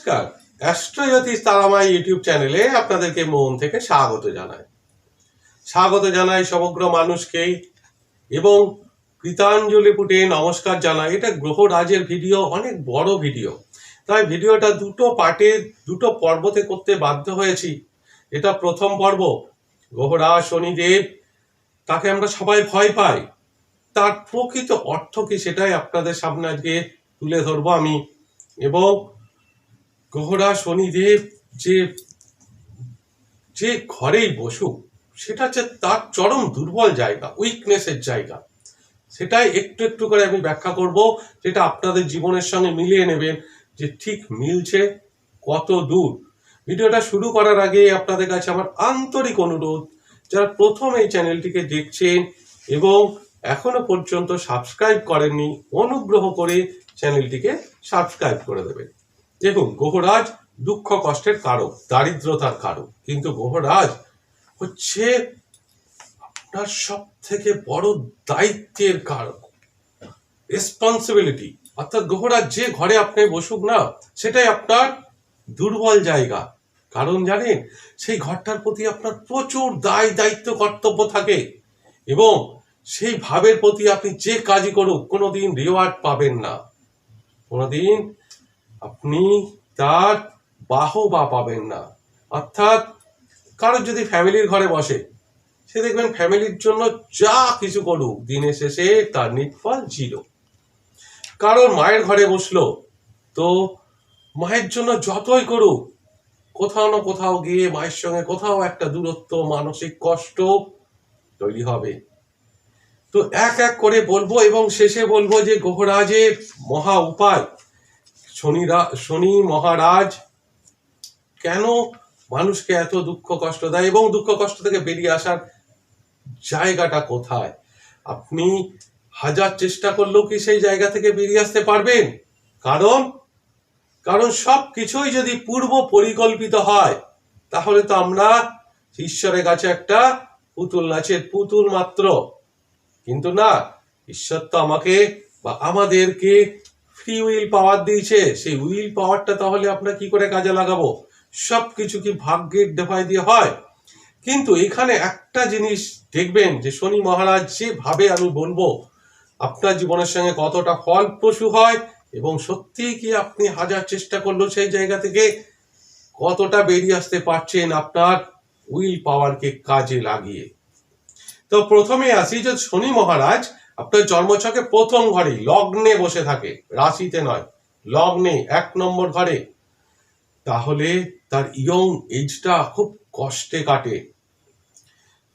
নমস্কার। অ্যাস্ট্রোজ্যোতিষ তারামাই ইউটিউব চ্যানেলে আপনাদেরকে মন থেকে স্বাগত জানাই। স্বাগত জানাই সমগ্র মানুষকেই এবং কৃতাঞ্জলি পুটে নমস্কার জানাই। এটা গ্রহরাজের ভিডিও, অনেক বড় ভিডিও। তাই ভিডিওটা দুটো পার্টে, দুটো পর্বতে করতে বাধ্য হয়েছি। এটা প্রথম পর্ব গ্রহরাজ শনিদেব, তাকে আমরা সবাই ভয় পাই। তার প্রকৃত অর্থ কি সেটাই আপনাদের সামনে আজকে তুলে ধরবো আমি। এবং গ্রহরা শনিদেব যে যে ঘরেই বসুক, সেটা হচ্ছে তার চরম দুর্বল জায়গা, উইকনেসের জায়গা। সেটাই একটু একটু করে আমি ব্যাখ্যা করব, যেটা আপনাদের জীবনের সঙ্গে মিলিয়ে নেবেন যে ঠিক মিলছে কত দূর। ভিডিওটা শুরু করার আগে আপনাদের কাছে আমার আন্তরিক অনুরোধ, যারা প্রথম এই চ্যানেলটিকে দেখছেন এবং এখনও পর্যন্ত সাবস্ক্রাইব করেননি, অনুগ্রহ করে চ্যানেলটিকে সাবস্ক্রাইব করে দেবেন। দেখুন গ্রহরাজ দুঃখ কষ্টের কারক, দারিদ্রতার কারক, কিন্তু গ্রহরাজ হচ্ছে আপনার সব থেকে বড় দায়িত্বের কারক রেসপন্সিবিলিটি অর্থাৎ গ্রহরাজ যে ঘরে আপনি বসুক না, সেটাই আপনার দুর্বল জায়গা। কারণ জানেন, সেই ঘরটার প্রতি আপনার প্রচুর দায়, দায়িত্ব, কর্তব্য থাকে এবং সেই ভাবের প্রতি আপনি যে কাজই করুক, কোনোদিন রিওয়ার্ড পাবেন না। কোনোদিন আপনি তার বাহবা পাবেন না। অর্থাৎ কারোর যদি ফ্যামিলির ঘরে বসে, সে দেখবেন ফ্যামিলির জন্য যা কিছু করুক, দিনের শেষে তার নিটফল জিরো। কারোর মায়ের ঘরে বসল, তো মায়ের জন্য যতই করুক, কোথাও না কোথাও গিয়ে মায়ের সঙ্গে কোথাও একটা দূরত্ব, মানসিক কষ্ট তৈরি হবে। তো এক এক করে বলব এবং শেষে বলব যে গ্রহরাজের মহা উপায় শনিরা শনি মহারাজ, কেন মানুষকে এত দুঃখ কষ্ট দেয় এবং দুঃখ কষ্ট থেকে বেরিয়ে আসার জায়গাটা কোথায়? আপনি হাজার চেষ্টা করলেও কি সেই জায়গা থেকে বেরিয়ে আসতে পারবেন? কারণ কারণ সব কিছুই যদি পূর্ব পরিকল্পিত হয়, তাহলে তো আমরা ঈশ্বরের কাছে একটা পুতুল নাচের পুতুল মাত্র। কিন্তু না, ঈশ্বর তো আমাকে বা আমাদেরকে ফ্রি উইল পাওয়ার দিয়েছে, সেই উইল পাওয়ারটা তাহলে আমরা কি করে কাজে লাগাবো? সব কিছু কি ভাগ্যের দেফায় দিয়ে হয়? কিন্তু এখানে একটা জিনিস দেখবেন যে শনি মহারাজ যেভাবে আমি বলব, আপনার জীবনের সঙ্গে কতটা ফলপ্রসূ হয় এবং সত্যিই কি আপনি হাজার চেষ্টা করলেও সেই জায়গা থেকে? কতটা বেরিয়ে আসতে পারছেন আপনার উইল পাওয়ারকে কাজে লাগিয়ে? তো প্রথমে আসি যে শনি মহারাজ আপনার জন্মছকে প্রথম ঘরে লগ্নে বসে থাকে, রাশিতে নয়, লগ্নে এক নম্বর ঘরে। তাহলে তার ইয়ং এজটা খুব কষ্টে কাটে।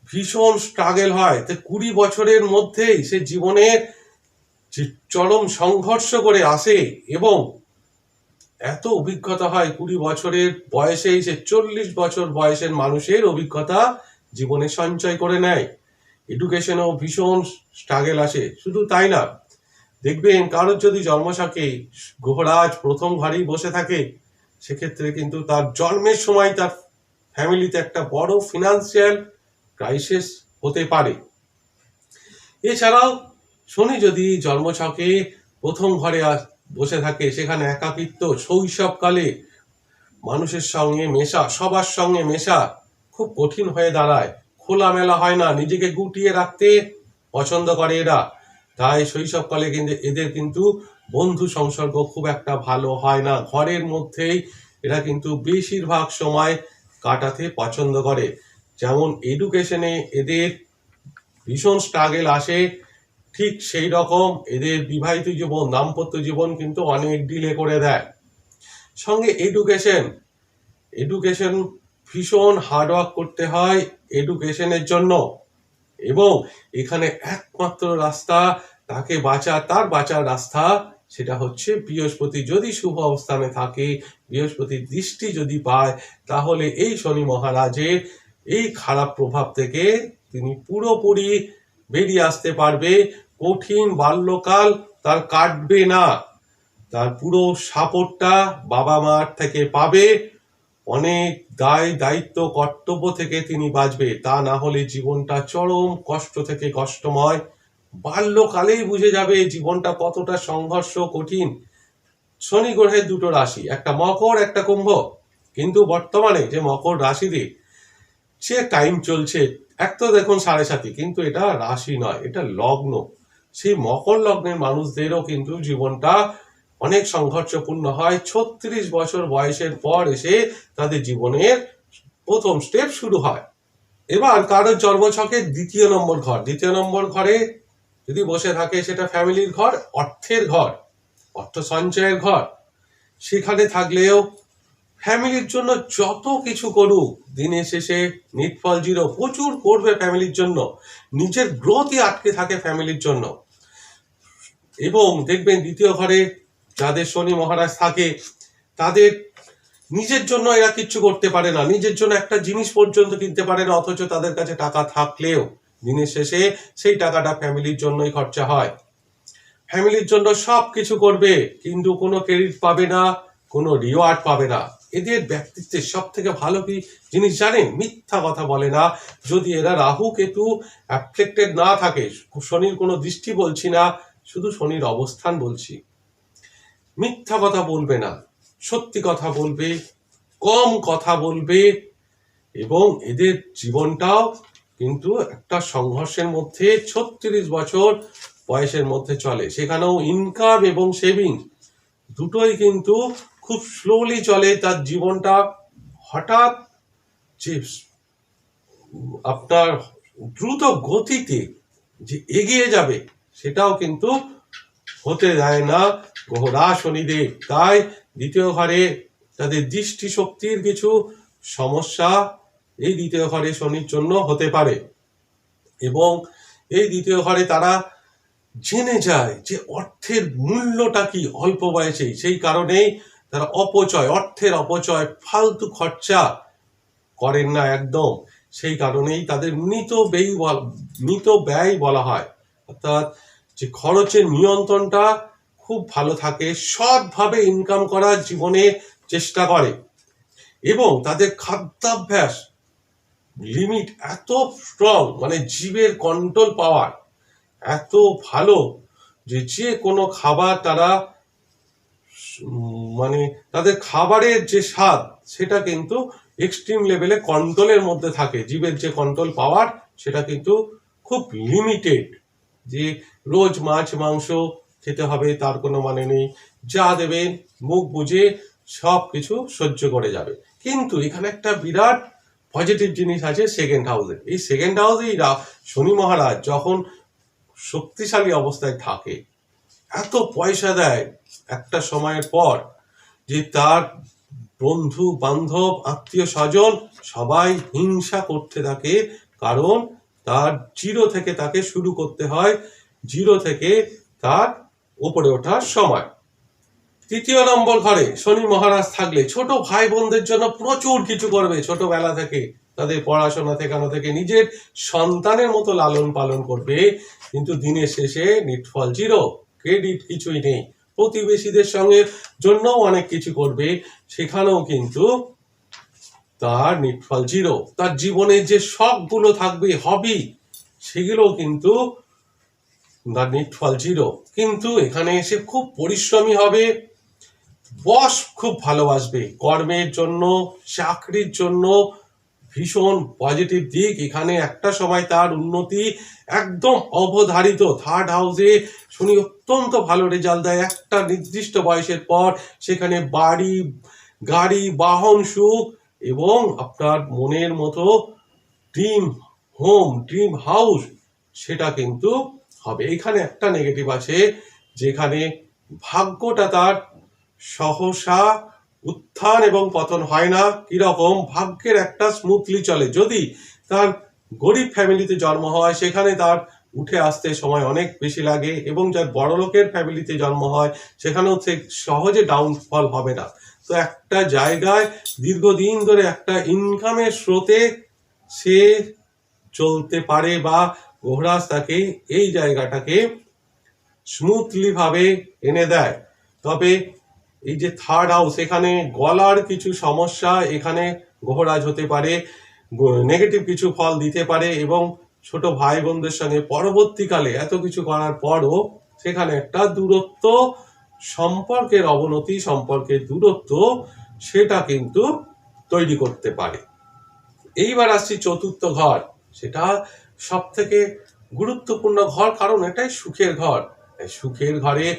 ভীষণ স্ট্রাগল হয়। তো কুড়ি বছরের মধ্যেই সে জীবনের যে চরম সংঘর্ষ করে আসে এবং এত অভিজ্ঞতা হয় কুড়ি বছরের বয়সেই, সে চল্লিশ বছর বয়সের মানুষের অভিজ্ঞতা জীবনে সঞ্চয় করে নেয়। এডুকেশনেও ভীষণ স্ট্রাগল আসে শুধু তাই না। দেখবেন কারোর যদি জন্মসাকে গ্রহরাজ প্রথম ঘরেই বসে থাকে, সেক্ষেত্রে কিন্তু তার জন্মের সময় তার ফ্যামিলিতে একটা বড় ফিনান্সিয়াল ক্রাইসিস হতে পারে। এছাড়াও শনি যদি জন্মছকে প্রথম ঘরে বসে থাকে, সেখানে একাকিত্ব, শৈশবকালে মানুষের সঙ্গে মেশা, সবার সঙ্গে মেশা খুব কঠিন হয়ে দাঁড়ায়। খোলামেলা হয় না, নিজেকে গুটিয়ে রাখতে পছন্দ করে এরা। তাই শৈশবকালে কিন্তু এদের কিন্তু বন্ধু সংসর্গ খুব একটা ভালো হয় না। ঘরের মধ্যেই এরা কিন্তু বেশিরভাগ সময় কাটাতে পছন্দ করে। যেমন এডুকেশনে এদের ভীষণ স্ট্রাগেল আসে, ঠিক সেই রকম এদের বিবাহিত জীবন, দাম্পত্য জীবন কিন্তু অনেক ডিলে করে দেয়। সঙ্গে এডুকেশন এডুকেশন ভীষণ হার্ডওয়ার্ক করতে হয়। এডুকেশনের জন্য। এবং এখানে একমাত্র রাস্তা তাকে বাঁচা, তার বাঁচার রাস্তা সেটা হচ্ছে বৃহস্পতি। যদি শুভ অবস্থানে থাকে, বৃহস্পতির দৃষ্টি যদি পায়, তাহলে এই শনি মহারাজের এই খারাপ প্রভাব থেকে তিনি পুরোপুরি বেরিয়ে আসতে পারবে। কঠিন বাল্যকাল তার কাটবে না। তার পুরো সাপোর্টটা বাবা মার থেকে পাবে। অনেক দায়, দায়িত্ব, কর্তব্য থেকে তিনি বাঁচবে। তা না হলে জীবনটা চরম কষ্ট থেকে কষ্টময়। বাল্যকালেই বুঝে যাবে জীবনটা কতটা সংঘর্ষ কঠিন। শনি গ্রহের দুটো রাশি, একটা মকর, একটা কুম্ভ। কিন্তু বর্তমানে যে মকর রাশিতে সে টাইম চলছে, এক তো দেখুন সাড়ে সাতি, কিন্তু এটা রাশি নয়, এটা লগ্ন। সেই মকর লগ্নের মানুষদেরও কিন্তু জীবনটা অনেক সংঘর্ষপূর্ণ হয়। ছত্রিশ বছর বয়সের পর এসে তাদের জীবনের প্রথম স্টেপ শুরু হয়। এবার কারোর জন্মছকে দ্বিতীয় নম্বর ঘর। দ্বিতীয় নম্বর ঘরে যদি বসে থাকে, সেটা ফ্যামিলির ঘর, অর্থের ঘর, অর্থ সঞ্চয়ের ঘর। সেখানে থাকলেও ফ্যামিলির জন্য যত কিছু করুক দিনের শেষে নিটফল জিরো প্রচুর করবে ফ্যামিলির জন্য। নিজের গ্রোথই আটকে থাকে ফ্যামিলির জন্য। এবং দেখবেন দ্বিতীয় ঘরে যাদের শনি মহারাজ থাকে, তাদের নিজের জন্য এরা কিচ্ছু করতে পারে না। নিজের জন্য একটা জিনিস পর্যন্ত কিনতে পারে না, অথচ তাদের কাছে টাকা থাকলেও দিনের শেষে সেই টাকাটা ফ্যামিলির জন্যই খরচা হয়। ফ্যামিলির জন্য সব কিছু করবে, কিন্তু কোনো ক্রেডিট পাবে না, কোনো রিওয়ার্ড পাবে না। এদের ব্যক্তিত্বের সব থেকে ভালো কি জিনিস জানেন? মিথ্যা কথা বলে না। যদি এরা রাহু, কেতু অ্যাফ্লেক্টেড না থাকে, শনির কোনো দৃষ্টি বলছি না, শুধু শনির অবস্থান বলছি। মিথ্যা কথা বলবে না, সত্যি কথা বলবে, কম কথা বলবে এবং এদের জীবনটাও কিন্তু একটা সংঘর্ষের মধ্যে ছত্রিশ বছর বয়সের মধ্যে চলে। সেখানেও ইনকাম এবং সেভিং দুটোই কিন্তু খুব স্লোলি চলে। তার জীবনটা হঠাৎ যে আপনার দ্রুত গতিতে যে এগিয়ে যাবে সেটাও কিন্তু হতে দেয় না। গ্রহরা শনিদেব। তাই দ্বিতীয় ঘরে তাদের দৃষ্টি শক্তির কিছু সমস্যা এই দ্বিতীয় ঘরে শনির জন্য হতে পারে। এবং এই দ্বিতীয় ঘরে তারা জেনে যায় যে অর্থের মূল্যটা কি অল্প বয়সেই। সেই কারণেই তারা অপচয়, অর্থের অপচয়, ফালতু খরচা করেন না একদম। সেই কারণেই তাদের মৃত ব্যয় মৃত ব্যয় বলা হয়। অর্থাৎ যে খরচের নিয়ন্ত্রণটা খুব ভালো থাকে, সৎভাবে ইনকাম করার জীবনে চেষ্টা করে। এবং তাদের খাদ্যাভ্যাস লিমিট এত স্ট্রং মানে জীবের কন্ট্রোল পাওয়ার এত ভালো যে যে কোনো খাবার তারা মানে তাদের খাবারের যে স্বাদ সেটা কিন্তু এক্সট্রিম লেভেলে কন্ট্রোলের মধ্যে থাকে। জীবের যে কন্ট্রোল পাওয়ার সেটা কিন্তু খুব লিমিটেড যে রোজ মাছ, মাংস খেতে হবে, তার কোনো মানে নেই। যা দেবেন মুখ বুঝে সব কিছু সহ্য করে যাবে। কিন্তু এখানে একটা বিরাট পজিটিভ জিনিস আছে সেকেন্ড হাউসে এই সেকেন্ড হাউসেই শনি মহারাজ যখন শক্তিশালী অবস্থায় থাকে, এত পয়সা দেয় একটা সময়ের পর যে তার বন্ধু, বান্ধব, আত্মীয়, স্বজন সবাই হিংসা করতে থাকে। কারণ তার জিরো থেকে তাকে শুরু করতে হয়। জিরো থেকে তার উপরে ওঠার সময়। তৃতীয় নম্বর ঘরে শনি মহারাজ থাকলে ছোট ভাই বোনদের জন্য প্রচুর কিছু করবে। ছোটবেলা থেকে তাদের পড়াশোনা শেখানো থেকে নিজের সন্তানের মতো লালন পালন করবে। কিন্তু দিনের শেষে নিটফল জিরো, ক্রেডিট কিছুই নেই। প্রতিবেশীদের সঙ্গে জন্যও অনেক কিছু করবে। সেখানেও কিন্তু তার নিটফল জিরো। তার জীবনের যে শখগুলো থাকবে হবি সেগুলো কিন্তু তার নিটফল জিরো। কিন্তু এখানে এসে খুব পরিশ্রমী হবে। বস খুব ভালোবাসবে। কর্মের জন্য, চাকরির জন্য ভীষণ পজিটিভ দিক। এখানে একটা সময় তার উন্নতি একদম অবধারিত। থার্ড হাউসে শুনি অত্যন্ত ভালো রেজাল্ট দেয়। একটা নির্দিষ্ট বয়সের পর সেখানে বাড়ি, গাড়ি, বাহন সুখ এবং আপনার মনের মতো ড্রিম হোম, ড্রিম হাউস, সেটা কিন্তু হবে। এখানে একটা নেগেটিভ আছে, যেখানে ভাগ্যটা তার সহসা উত্থান এবং পতন হয় না। কীরকম? ভাগ্যের একটা স্মুথলি চলে। যদি তার গরিব ফ্যামিলিতে জন্ম হয়, সেখানে তার উঠে আসতে সময় অনেক বেশি লাগে এবং যার বড় লোকের ফ্যামিলিতে জন্ম হয়, সেখানেও সে সহজে ডাউনফল হবে না। তো একটা জায়গায় দীর্ঘদিন ধরে একটা ইনকামের স্রোতে সে চলতে পারে বা গোহরাজ তাকে এই জায়গাটাকে স্মুথলি ভাবে এনে দেয়। তবে এই যে থার্ড হাউস এখানে গলার কিছু সমস্যা, এখানে গোহরাজ হতে পারে নেগেটিভ কিছু ফল দিতে পারে এবং ছোট ভাই বোনদের সঙ্গে পরবর্তীকালে এত কিছু করার পরও সেখানে একটা দূরত্ব, সম্পর্কের অবনতি, সম্পর্কের দূরত্ব, সেটা কিন্তু তৈরি করতে পারে। এইবার আসছি চতুর্থ ঘর। সেটা সব থেকে গুরুত্বপূর্ণ ঘর কারণ এটাই সুখের ঘর। সুখের ঘরে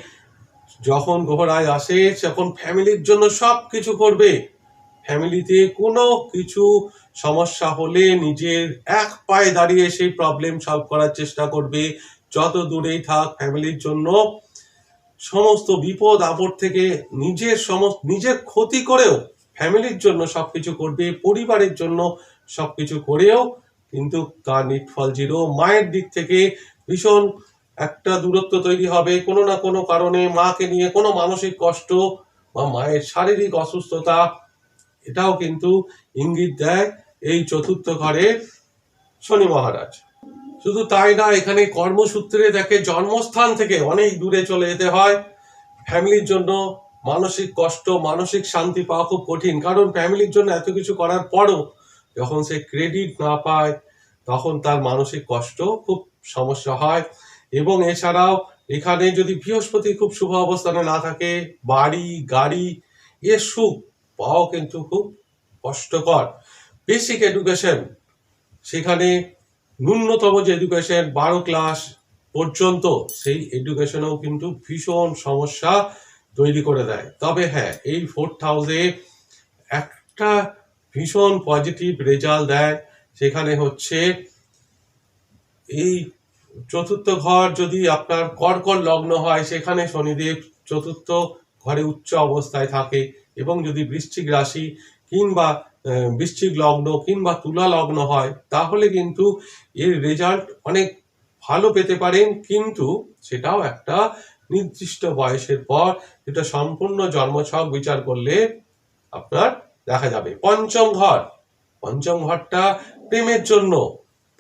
যখন গ্রহরাজ আসে, তখন ফ্যামিলির জন্য সব কিছু করবে। ফ্যামিলিতে কোনো কিছু সমস্যা হলে নিজের এক পায়ে দাঁড়িয়ে সেই প্রবলেম সলভ করার চেষ্টা করবে। যত দূরেই থাক, ফ্যামিলির জন্য সমস্ত বিপদ, আপদ থেকে নিজের সমস্ত, নিজের ক্ষতি করেও ফ্যামিলির জন্য সবকিছু করবে, পরিবারের জন্য সবকিছু করেও কিন্তু তার নিটফল জিরো? মায়ের দিক থেকে ভীষণ একটা দূরত্ব তৈরি হবে। কোনো না কোনো কারণে মাকে নিয়ে কোনো মানসিক কষ্ট বা মায়ের শারীরিক অসুস্থতা, এটাও কিন্তু ইঙ্গিত দেয় এই চতুর্থ ঘরে শনি মহারাজ। শুধু তাই না, এখানে কর্মসূত্রে দেখে জন্মস্থান থেকে অনেক দূরে চলে যেতে হয়। ফ্যামিলির জন্য মানসিক কষ্ট, মানসিক শান্তি পাওয়া খুব কঠিন। কারণ ফ্যামিলির জন্য এত কিছু করার পরও যখন সে ক্রেডিট না পায়, তখন তার মানসিক কষ্ট খুব সমস্যা হয় এবং এছাড়াও এখানে যদি বৃহস্পতি খুব শুভ অবস্থানে না থাকে, বাড়ি, গাড়ি, এ সুখ পাওয়াও কিন্তু খুব কষ্টকর। বেসিক এডুকেশন সেখানে ন্যূনতম যে এডুকেশন বারো ক্লাস পর্যন্ত, সেই এডুকেশনেও কিন্তু ভীষণ সমস্যা তৈরি করে দেয়। তবে হ্যাঁ এই ফোর্থ হাউসে একটা ভীষণ পজিটিভ রেজাল্ট দেয়। সেখানে হচ্ছে এই চতুর্থ ঘর যদি আপনার কর্কট লগ্ন হয়, সেখানে শনিদেব চতুর্থ ঘরে উচ্চ অবস্থায় থাকে এবং যদি বৃশ্চিক রাশি কিংবা বৃশ্চিক লগ্ন কিংবা তুলা লগ্ন হয়, তাহলে কিন্তু এর রেজাল্ট অনেক ভালো পেতে পারেন। কিন্তু সেটাও একটা নির্দিষ্ট বয়সের পর, যেটা সম্পূর্ণ জন্মছক বিচার করলে আপনার দেখা যাবে। পঞ্চম ঘর পঞ্চম ঘরটা প্রেমের জন্য।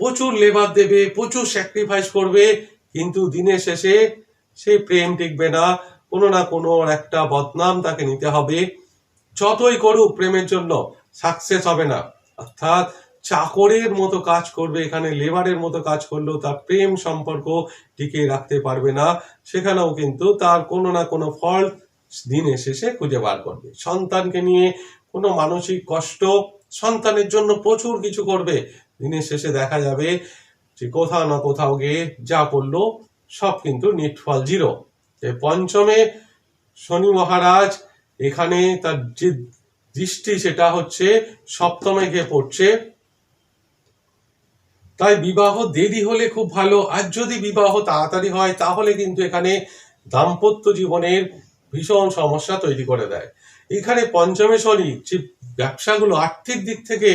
প্রচুর লেবার দেবে, প্রচুর স্যাক্রিফাইস করবে, কিন্তু দিনের শেষে সে প্রেম টিকবে না। কোনো না কোনো একটা বদনাম তাকে নিতে হবে। যতই করুক প্রেমের জন্য সাকসেস হবে না। অর্থাৎ চাকরের মতো কাজ করবে, এখানে লেবারের মতো কাজ করলেও তার প্রেম সম্পর্ক টিকে রাখতে পারবে না। সেখানেও কিন্তু তার কোনো না কোনো ফল দিনে শেষে খুঁজে বার করবে। সন্তানকে নিয়ে কোনো মানসিক কষ্ট সন্তানের জন্য প্রচুর কিছু করবে। দিনের শেষে দেখা যাবে যে কোথাও না কোথাও গিয়ে যা করল সব কিন্তু নিটফল জিরো। পঞ্চমে শনি মহারাজ, এখানে তার যে দৃষ্টি সেটা হচ্ছে সপ্তমে গিয়ে পড়ছে। তাই বিবাহ দেরি হলে খুব ভালো, আর যদি বিবাহ তাড়াতাড়ি হয়, তাহলে কিন্তু এখানে দাম্পত্য জীবনের ভীষণ সমস্যা তৈরি করে দেয়। এখানে পঞ্চমে শনি যে ব্যবসাগুলো আর্থিক দিক থেকে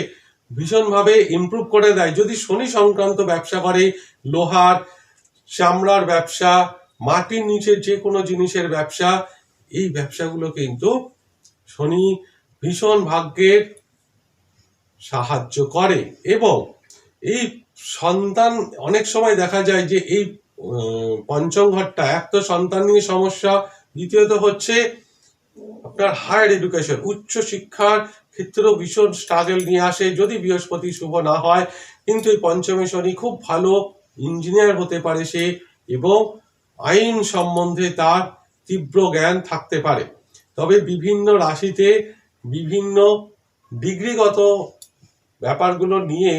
ভীষণভাবে ইমপ্রুভ করে দেয়। যদি শনি সংক্রান্ত ব্যবসা করে, লোহার, চামড়ার ব্যবসা, মাটির নিচের যে কোনো জিনিসের ব্যবসা, এই ব্যবসাগুলো কিন্তু শনি ভীষণ ভাগ্যের সাহায্য করে। এবং এই সন্তান, অনেক সময় দেখা যায় যে এই পঞ্চম ঘরটা, এক তো সন্তান নিয়ে সমস্যা, দ্বিতীয়ত হচ্ছে আপনার হায়ার এডুকেশন উচ্চ শিক্ষার ক্ষেত্রেও ভীষণ স্ট্রাগল নিয়ে আসে। যদি বৃহস্পতি শুভ না হয়, কিন্তু এই পঞ্চমী শনি খুব ভালো ইঞ্জিনিয়ার হতে পারে সে এবং আইন সম্বন্ধে তার তীব্র জ্ঞান থাকতে পারে। তবে বিভিন্ন রাশিতে বিভিন্ন ডিগ্রিগত ব্যাপারগুলো নিয়ে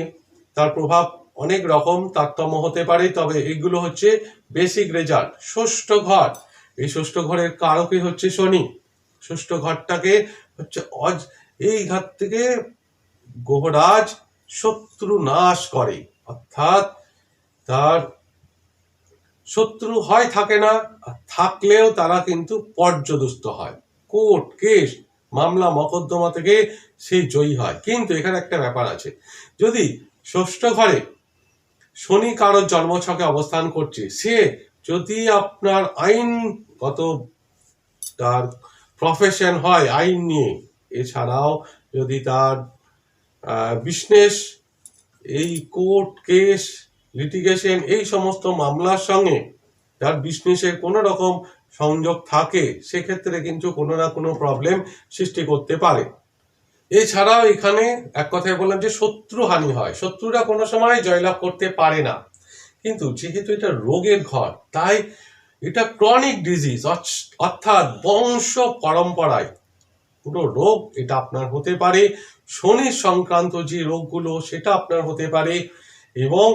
তার প্রভাব অনেক রকম, তারতম্য হতে পারে। তবে এগুলো হচ্ছে বেসিক রেজাল্ট ষষ্ঠ ঘর। এই ষষ্ঠ ঘরের কারকে হচ্ছে শনি। ষষ্ঠ ঘরটাকে হচ্ছে অজ, এই ঘর থেকে গ্রহরাজ শত্রু নাশ করে। অর্থাৎ তার শত্রু হয়, থাকে না থাকলেও তারা কিন্তু পর্যদস্ত হয়। কোর্ট কেস, মামলা মকদ্দমা থেকে সে জয়ী হয়। কিন্তু এখানে একটা ব্যাপার আছে। যদি ষষ্ঠ ঘরে শনি কারোর জন্মছকে অবস্থান করছে, সে যদি আপনার আইনগত তার প্রফেশন হয়, আইন নিয়ে। এছাড়াও যদি তার বিজনেস, এই কোর্ট কেস লিটিগেশন এই সমস্ত মামলার সঙ্গে তার বিজনেসের কোনো রকম সংযোগ থাকে, সেক্ষেত্রে কিন্তু কোনো না কোনো প্রবলেম সৃষ্টি করতে পারে। এছাড়াও এখানে এক কথায় বললাম যে শত্রু হানি হয়। শত্রুরা কোনো সময় জয়লাভ করতে পারে না। কিন্তু যেহেতু এটা রোগের ঘর, তাই এটা ক্রনিক ডিজিজ অর্থাৎ বংশ পরম্পরায়। পুরো রোগ এটা আপনার হতে পারে, শনি সংক্রান্ত যে রোগগুলো সেটা আপনার হতে পারে, এবং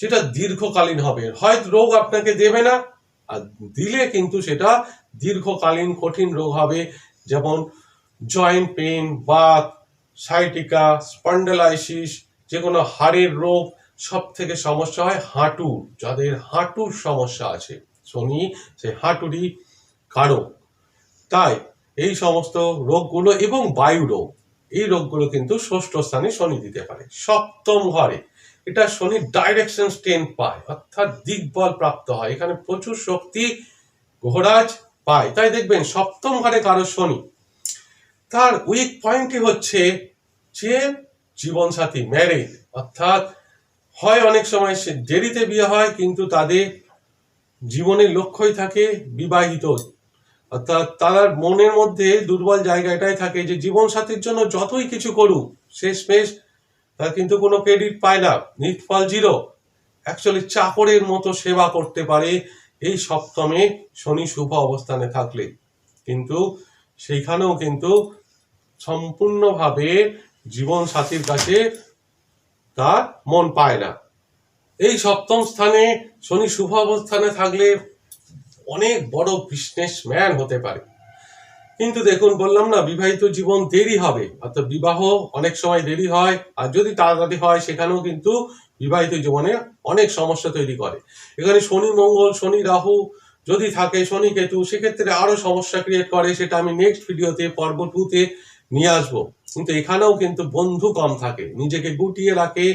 যেটা দীর্ঘকালীন হবে। হয়তো রোগ আপনাকে দেবে না, আর দিলে কিন্তু সেটা দীর্ঘকালীন কঠিন রোগ হবে, যেমন জয়েন্ট পেন বাত সাইটিকা স্পন্ডেলাইসিস যে কোনো হাড়ের রোগ সব থেকে সমস্যা হয় হাঁটুর যাদের হাঁটুর সমস্যা আছে। শনি সে হাঁটুরই কারক তাই এই সমস্ত রোগগুলো এবং বায়ু রোগ, এই রোগগুলো কিন্তু ষষ্ঠ স্থানে শনি দিতে পারে। সপ্তম ঘরে, এটা শনি ডাইরেকশন স্টেন পায়, অর্থাৎ দিকবল প্রাপ্ত হয়। এখানে প্রচুর শক্তি ঘোরাজ পায়। তাই দেখবেন সপ্তম ঘরে কারও শনি। তার উইক পয়েন্টই হচ্ছে যে জীবনসাথী ম্যারেজ অর্থাৎ হয় অনেক সময় সে দেরিতে বিয়ে হয়, কিন্তু তাদের জীবনের লক্ষ্যই থাকে বিবাহিত। অর্থাৎ তার মনের মধ্যে দুর্বল জায়গাটাই থাকে যে জীবন সাথীর জন্য যতই কিছু করুক, শেষমেশ তার কিন্তু কোনো ক্রেডিট পায় না। নিটফল জিরো অ্যাকচুয়ালি চাকরের মতো সেবা করতে পারে এই সপ্তমে শনি শুভ অবস্থানে থাকলে। কিন্তু সেইখানেও কিন্তু সম্পূর্ণভাবে জীবন সাথীর কাছে তার মন পায় না। এই সপ্তম স্থানে শনি শুভ অবস্থানে থাকলে অনেক বড় বিজনেসম্যান হতে পারে। কিন্তু দেখুন, বললাম না, বিবাহিত জীবন দেরি হবে। অর্থাৎ বিবাহ অনেক সময় দেরি হয়, আর যদি তাড়াতাড়ি হয়, সেখানেও কিন্তু বিবাহিত জীবনে অনেক সমস্যা তৈরি করে। এখানে শনি মঙ্গল, শনি রাহু যদি থাকে, শনি কেতু, সেক্ষেত্রে আরও সমস্যা ক্রিয়েট করে, সেটা আমি নেক্সট ভিডিওতে পর্ব টুতে নিয়ে আসব। কিন্তু এখানেও কিন্তু বন্ধু কম থাকে। নিজেকে গুটিয়ে রাখে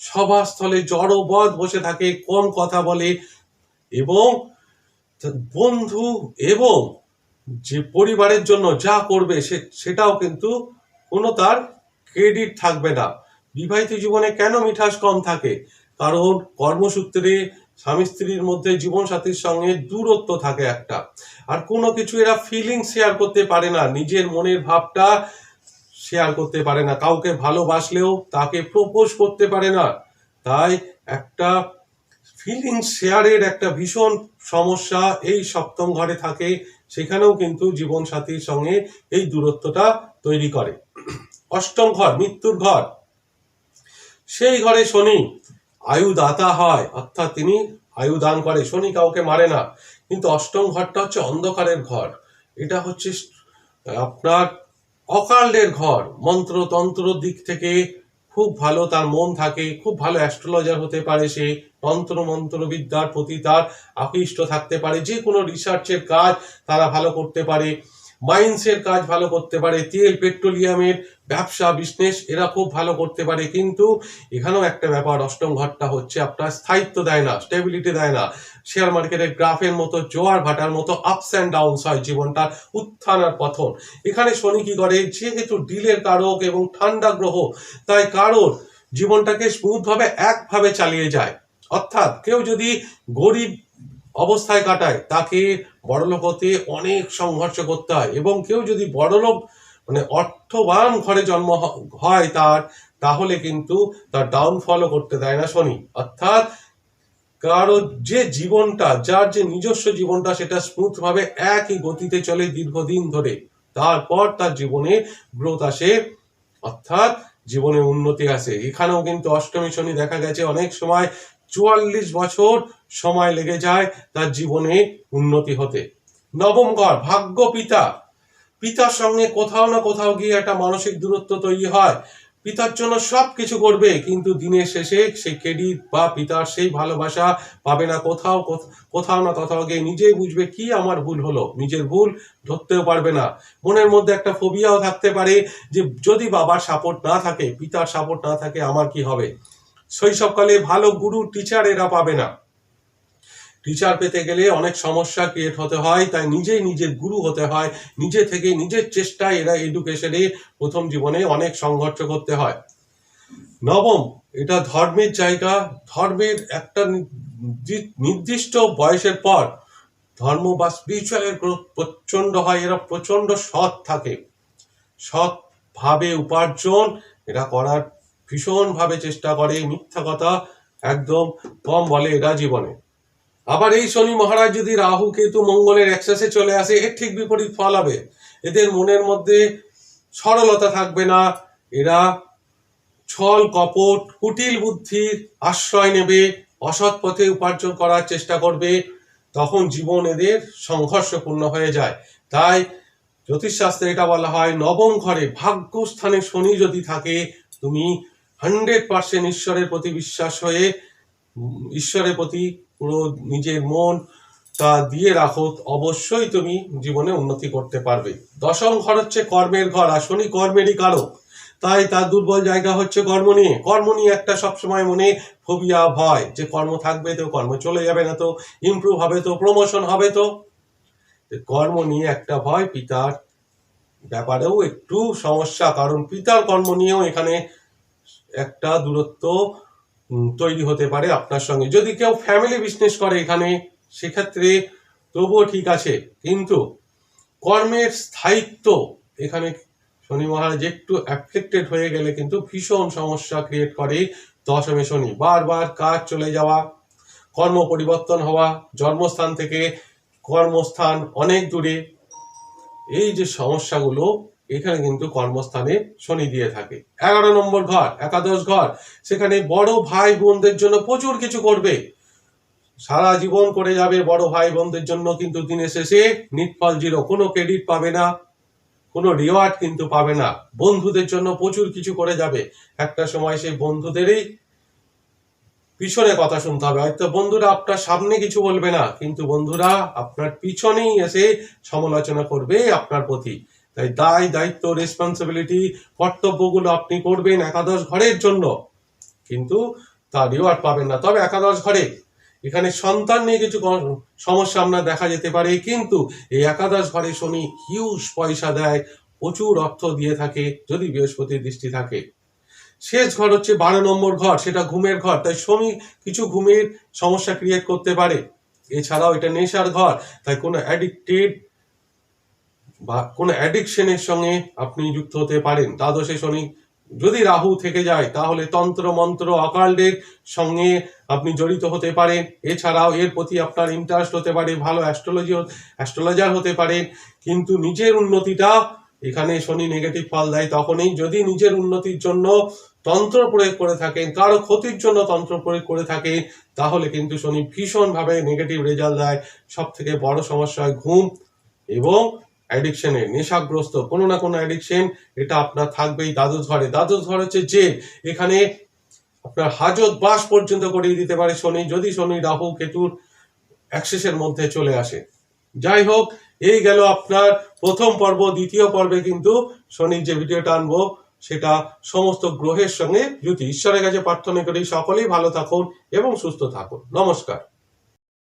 সভাস্থলে জড়বদ বসে থাকে কম কথা বলে? এবং বন্ধু এবং যে পরিবারের জন্য যা করবে সে, সেটাও কিন্তু কোনো তার ক্রেডিট থাকবে না। বিবাহিত জীবনে কেন মিঠাস কম থাকে? কারণ কর্মসূত্রে স্বামী স্ত্রীর মধ্যে জীবন সাথীর সঙ্গে দূরত্ব থাকে একটা। আর কোনো কিছু এরা ফিলিং শেয়ার করতে পারে না। নিজের মনের ভাবটা শেয়ার করতে পারে না, কাউকে ভালোবাসলেও তাকে প্রপোজ করতে পারে না। তাই একটা ফিলিং শেয়ারের একটা ভীষণ সমস্যা এই সপ্তম ঘরে থাকে, সেখানেও কিন্তু জীবন সাথীর সঙ্গে এই দূরত্বটা তৈরি করে। অষ্টম ঘর, মৃত্যুর ঘর। সেই ঘরে শনি আয়ু দাতা হয়, অর্থাৎ তিনি আয়ু দান করে, শনি কাউকে মারে না। কিন্তু অষ্টম ঘরটা হচ্ছে অন্ধকারের ঘর। এটা হচ্ছে আপনার অকালের ঘর। মন্ত্রতন্ত্র দিক থেকে খুব ভালো তার মন থাকে, খুব ভালো অ্যাস্ট্রোলজার হতে পারে সে, তন্ত্র মন্ত্রবিদ্যার প্রতি তার আকৃষ্ট থাকতে পারে, যে কোনো রিসার্চের কাজ তারা ভালো করতে পারে মাইন্সের কাজ ভালো করতে পারে, তেল পেট্রোলিয়ামের ব্যবসা বিজনেস এরা খুব ভালো করতে পারে। কিন্তু এখানেও একটা ব্যাপার, অষ্টম ঘরটা হচ্ছে আপনার স্থায়িত্ব দেয় না স্টেবিলিটি দেয় না। শেয়ার মার্কেটের গ্রাফের মতো, জোয়ার ভাটার মতো আপস অ্যান্ড ডাউনস হয় জীবনটার উত্থান আর পথন এখানে শনি কি করে? যেহেতু ডিলের কারক এবং ঠান্ডা গ্রহ, তাই কারোর জীবনটাকে স্মুথভাবে একভাবে চালিয়ে যায়। অর্থাৎ কেউ যদি গরিব অবস্থায় কাটায়, তাকে বড়লোক হতে অনেক সংঘর্ষ করতে হয় এবং কেউ যদি বড়লোক মানে অর্থবান ঘরে জন্ম হয় তার, তাহলে কিন্তু তার ডাউনফলও করতে দেয় না শনি। অর্থাৎ কারও যে জীবনটা, যার যে নিজস্ব জীবনটা, সেটা স্মুথ ভাবে একই গতিতে চলে দীর্ঘদিন ধরে। তারপর তার জীবনে গ্রোথ আসে, অর্থাৎ জীবনে উন্নতি আসে। এখানেও কিন্তু অষ্টমী শনি দেখা গেছে, অনেক সময় চুয়াল্লিশ বছর সময় লেগে যায় তার জীবনে উন্নতি হতে। নবম ঘর ভাগ্য পিতা পিতার সঙ্গে কোথাও না কোথাও গিয়ে একটা মানসিক দূরত্ব তৈরি হয়। পিতার জন্য সব কিছু করবে, কিন্তু দিনের শেষে সেই ক্রেডিট বা পিতার সেই ভালোবাসা পাবে না। কোথাও, কোথ- কোথাও না কোথাও গিয়ে নিজেই বুঝবে কি আমার ভুল হলো। নিজের ভুল ধরতেও পারবে না। মনের মধ্যে একটা ফোবিয়াও থাকতে পারে যে, যদি বাবার সাপোর্ট না থাকে, পিতার সাপোর্ট না থাকে, আমার কি হবে? শৈশবকালে ভালো গুরু টিচার এরা পাবে না। টিচার পেতে গেলে অনেক সমস্যা ক্রিয়েট হতে হয়, তাই নিজেই নিজের গুরু হতে হয়, নিজে থেকে নিজের চেষ্টায় এরা এডুকেশনে প্রথম জীবনে অনেক সংঘর্ষ করতে হয়। নবম, এটা ধর্মের জায়গা, ধর্মের একটা নির্দিষ্ট বয়সের পর ধর্ম বা স্পিরিচুয়ালের গ্রোথ প্রচণ্ড হয়, এরা প্রচণ্ড সৎ থাকে। সৎ ভাবে উপার্জন, এরা করার ভীষণভাবে চেষ্টা করে, মিথ্যা কথা একদম কম বলে এরা জীবনে। আবার এই শনি মহারাজ যদি রাহু, কেতু, মঙ্গলের অ্যাক্সেসে চলে আসে, এর ঠিক বিপরীত ফল হবে। এদের মনের মধ্যে সরলতা থাকবে না। এরা ছল, কপট, কুটিল বুদ্ধির আশ্রয় নেবে, অসৎ পথে উপার্জন করার চেষ্টা করবে। তখন জীবন এদের সংঘর্ষপূর্ণ হয়ে যায়। তাই জ্যোতিষশাস্ত্রে এটা বলা হয়, নবম ঘরে ভাগ্যস্থানে শনি যদি থাকে, তুমি হান্ড্রেড পার্সেন্ট ঈশ্বরের প্রতি বিশ্বাস হয়ে ঈশ্বরের প্রতি পুরো নিজের মন তা দিয়ে রাখো, অবশ্যই তুমি জীবনে উন্নতি করতে পারবে। দশম ঘর হচ্ছে কর্মের ঘর আর শনি কর্মেরই কারক। তাই তার দুর্বল জায়গা হচ্ছে কর্ম নিয়ে। কর্ম নিয়ে একটা সবসময় মনে ফোবিয়া ভয়। যে কর্ম থাকবে তো কর্ম চলে যাবে না তো ইমপ্রুভ হবে তো প্রমোশন হবে তো। কর্ম নিয়ে একটা ভয় পিতার ব্যাপারেও একটু সমস্যা, কারণ পিতার কর্ম নিয়েও এখানে একটা দূরত্ব তৈরি হতে পারে আপনার সঙ্গে। যদি কেউ ফ্যামিলি বিজনেস করে এখানে, সেক্ষেত্রে তবুও ঠিক আছে। কিন্তু কর্মের স্থায়িত্ব এখানে শনি মহারাজ একটু অ্যাফেক্টেড হয়ে গেলে কিন্তু ভীষণ সমস্যা ক্রিয়েট করে দশমে শনি। বারবার কাজ চলে যাওয়া, কর্ম পরিবর্তন হওয়া, জন্মস্থান থেকে কর্মস্থান অনেক দূরে, এই যে সমস্যাগুলো এখানে কিন্তু কর্মস্থানে শনি দিয়ে থাকে। এগারো নম্বর ঘর, একাদশ ঘর, সেখানে বড় ভাই বোনদের জন্য প্রচুর কিছু করবে। সারা জীবন করে যাবে বড় ভাই বোনদের জন্য, কিন্তু দিনের শেষে নিটফল জিরো, কোনো ক্রেডিট পাবে না, কোনো রিওয়ার্ড কিন্তু পাবে না। বন্ধুদের জন্য প্রচুর কিছু করে যাবে। একটা সময় সেই বন্ধুদেরই পিছনে কথা শুনতে হবে। হয়তো বন্ধুরা আপনার সামনে কিছু বলবে না, কিন্তু বন্ধুরা আপনার পিছনেই এসে সমালোচনা করবে আপনার প্রতি। তাই দায়, দায়িত্ব রেসপন্সিবিলিটি কর্তব্যগুলো আপনি করবেন একাদশ ঘরের জন্য। কিন্তু তার রিওয়ার্ড পাবেন না। তবে একাদশ ঘরে এখানে সন্তান নিয়ে কিছু সমস্যা আপনার দেখা যেতে পারে, কিন্তু এই একাদশ ঘরে শনি হিউজ পয়সা দেয়, প্রচুর অর্থ দিয়ে থাকে, যদি বৃহস্পতির দৃষ্টি থাকে। শেষ ঘর হচ্ছে বারো নম্বর ঘর, সেটা ঘুমের ঘর। তাই শনি কিছু ঘুমের সমস্যা ক্রিয়েট করতে পারে। এছাড়াও এটা নেশার ঘর। তাই কোনো অ্যাডিক্টেড বা কোনো অ্যাডিকশনের সঙ্গে আপনি যুক্ত হতে পারেন, দ্বাদশে শনি যদি রাহু থেকে যায়, তাহলে তন্ত্র, মন্ত্র অকাল্ডের সঙ্গে আপনি জড়িত হতে পারেন এছাড়াও এর প্রতি আপনার ইন্টারেস্ট হতে পারে, ভালো অ্যাস্ট্রোলজি অ্যাস্ট্রোলজার হতে পারেন কিন্তু নিজের উন্নতিটা এখানে শনি নেগেটিভ ফল দেয় তখনই। যদি নিজের উন্নতির জন্য তন্ত্র প্রয়োগ করে থাকেন, কারও ক্ষতির জন্য তন্ত্র প্রয়োগ করে থাকে, তাহলে কিন্তু শনি ভীষণভাবে নেগেটিভ রেজাল্ট দেয়। সব থেকে বড় সমস্যা হয় ঘুম এবং অ্যাডিকশনের নেশাগ্রস্ত, কোনো না কোনো অ্যাডিকশন এটা আপনার থাকবেই দ্বাদশ ঘরে। দ্বাদশ ঘর হচ্ছে যে এখানে আপনার হাজত বাস পর্যন্ত করিয়ে দিতে পারে শনি, যদি শনি রাহু কেতুর অ্যাক্সেসের মধ্যে চলে আসে। যাই হোক, এই গেল আপনার প্রথম পর্ব, দ্বিতীয় পর্বে কিন্তু শনির যে ভিডিওটা আনব, সেটা সমস্ত গ্রহের সঙ্গে যদি ঈশ্বরের কাছে প্রার্থনা করি, সকলেই ভালো থাকুন এবং সুস্থ থাকুন। নমস্কার।